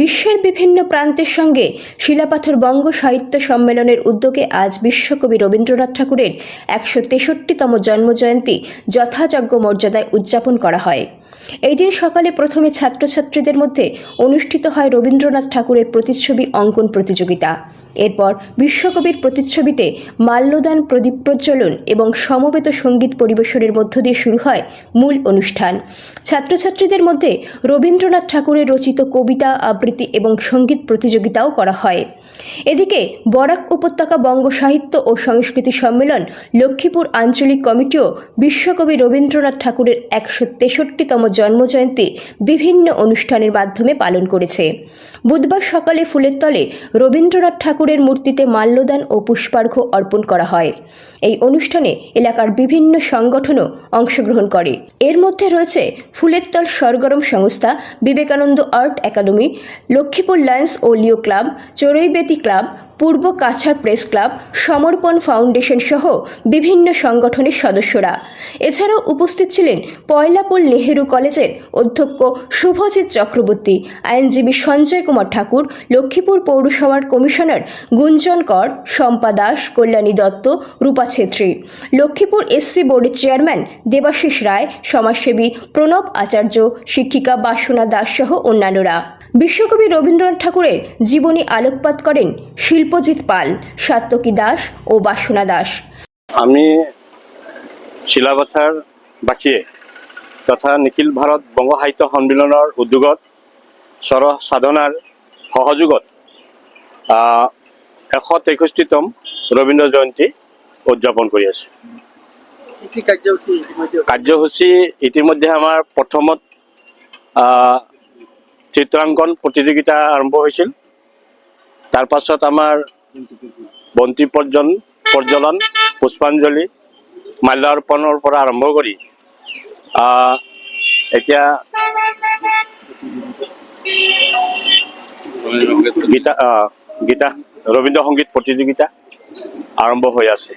বিশ্বের বিভিন্ন প্রান্তের সঙ্গে শিলাপাথর বঙ্গ সাহিত্য সম্মেলনের উদ্যোগে আজ বিশ্বকবি রবীন্দ্রনাথ ঠাকুরের একশো তেষট্টিতম জন্মজয়ন্তী যথাযোগ্য মর্যাদায় উদযাপন করা হয়। এই দিন সকালে প্রথমে ছাত্রছাত্রীদের মধ্যে অনুষ্ঠিত হয় রবীন্দ্রনাথ ঠাকুরের প্রতিচ্ছবি অঙ্কন প্রতিযোগিতা। এরপর বিশ্বকবির প্রতিচ্ছবিতে মাল্যদান প্রদীপ প্রজ্বলন এবং সমবেত সংগীত পরিবেশনের মধ্য দিয়ে শুরু হয় মূল অনুষ্ঠান। ছাত্রছাত্রীদের মধ্যে রবীন্দ্রনাথ ঠাকুরের রচিত কবিতা, আবৃত্তি এবং সংগীত প্রতিযোগিতাও করা হয়। এদিকে বরাক উপত্যকা বঙ্গ সাহিত্য ও সংস্কৃতি সম্মেলন লক্ষ্মীপুর আঞ্চলিক কমিটিও বিশ্বকবি রবীন্দ্রনাথ ঠাকুরের একশো তেষট্টিতম জন্মজয়ন্তী বিভিন্ন অনুষ্ঠানের মাধ্যমে পালন করেছে। বুধবার সকালে ফুলের তলে রবীন্দ্রনাথ ঠাকুরের মূর্তিতে মাল্যদান ও পুষ্পার্ঘ্য অর্পণ করা হয়। এই অনুষ্ঠানে এলাকার বিভিন্ন সংগঠনও অংশগ্রহণ করে। এর মধ্যে রয়েছে ফুলেরতল সরগরম সংস্থা, Vivekananda art academy, Lakshmipur lions ও Leo club Charuibeti club Purba Cachar press club, Samarpan foundation সহ বিভিন্ন সংগঠনের সদস্যরা। এছাড়াও উপস্থিত ছিলেন পয়লাপুর নেহেরু কলেজের অধ্যক্ষ শুভজিৎ চক্রবর্তী, আইনজীবী সঞ্জয় কুমার ঠাকুর, লক্ষ্মীপুর পৌরসভার কমিশনার গুঞ্জন কর, শম্পা দাস, কল্যাণী দত্ত, রূপা ছেত্রী। লক্ষ্মীপুর এসসি বোর্ডের চেয়ারম্যান দেবাশিস রায়, সমাজসেবী প্রণব আচার্য, শিক্ষিকা বাসনা দাস সহ অন্যান্যরা। বিশ্বকবি রবীন্দ্রনাথ ঠাকুরের জীবনী আলোকপাত করেন শিল্পজিৎ পাল সাত্তকী দাস ও বাসনা দাস। আমি শিলাবথাৰ বাসীয়ে তথা নিখিল ভাৰত বংগ সাহিত্য সন্মিলনৰ উদ্যোগত স্বৰ সাধনাৰ সহযোগত এশ তেষষ্ঠিতম ৰবীন্দ্ৰ জয়ন্তী উদযাপন কৰি আছোঁ। কি কি কাৰ্যসূচী ইতিমধ্যে? আমাৰ প্ৰথমত চিত্ৰাংকন প্ৰতিযোগিতা আৰম্ভ হৈছিল। তাৰ পাছত আমাৰ বন্তি পৰ্জন প্ৰজ্বলন পুষ্পাঞ্জলি মাল্যাৰ্পণৰ পৰা আৰম্ভ কৰি এতিয়া গীতা গীতা ৰবীন্দ্ৰ সংগীত প্ৰতিযোগিতা আৰম্ভ হৈ আছে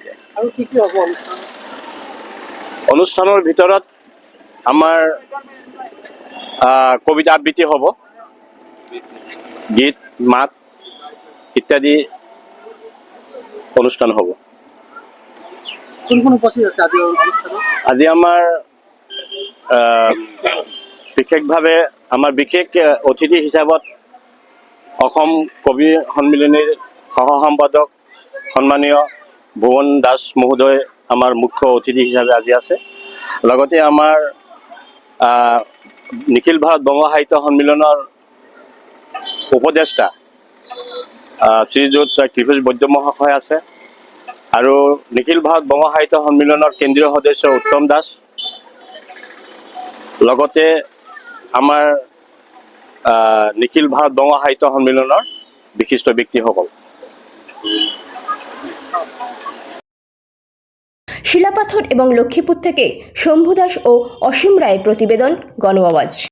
অনুষ্ঠানৰ ভিতৰত আমাৰ কবিতা আবৃত্তি হ'ব। গীত মাত ইত্যাদি অনুষ্ঠান হ'ব। আজি আমাৰ বিশেষভাৱে আমাৰ বিশেষ অতিথি হিচাপত অসম কবি সন্মিলনীৰ সহ সম্পাদক সন্মানীয় ভুৱন দাস মহোদয় আমাৰ মুখ্য অতিথি হিচাপে আজি আছে। লগতে আমাৰ নিখিল ভাৰত বংগ সাহিত্য সন্মিলনৰ উপদেষ্টা শ্ৰীযুত কৃষিজ বৈদ্য মহাশয় আছে আৰু নিখিল ভাৰত বংগ সাহিত্য সন্মিলনৰ কেন্দ্ৰীয় সদস্য উত্তম দাস। লগতে আমাৰ নিখিল ভাৰত বংগ সাহিত্য সন্মিলনৰ বিশিষ্ট ব্যক্তিসকল। শিলাপাথর এবং লক্ষ্মীপুর থেকে শম্ভু দাস ও অসীম রায়ের প্রতিবেদন গণ আওয়াজ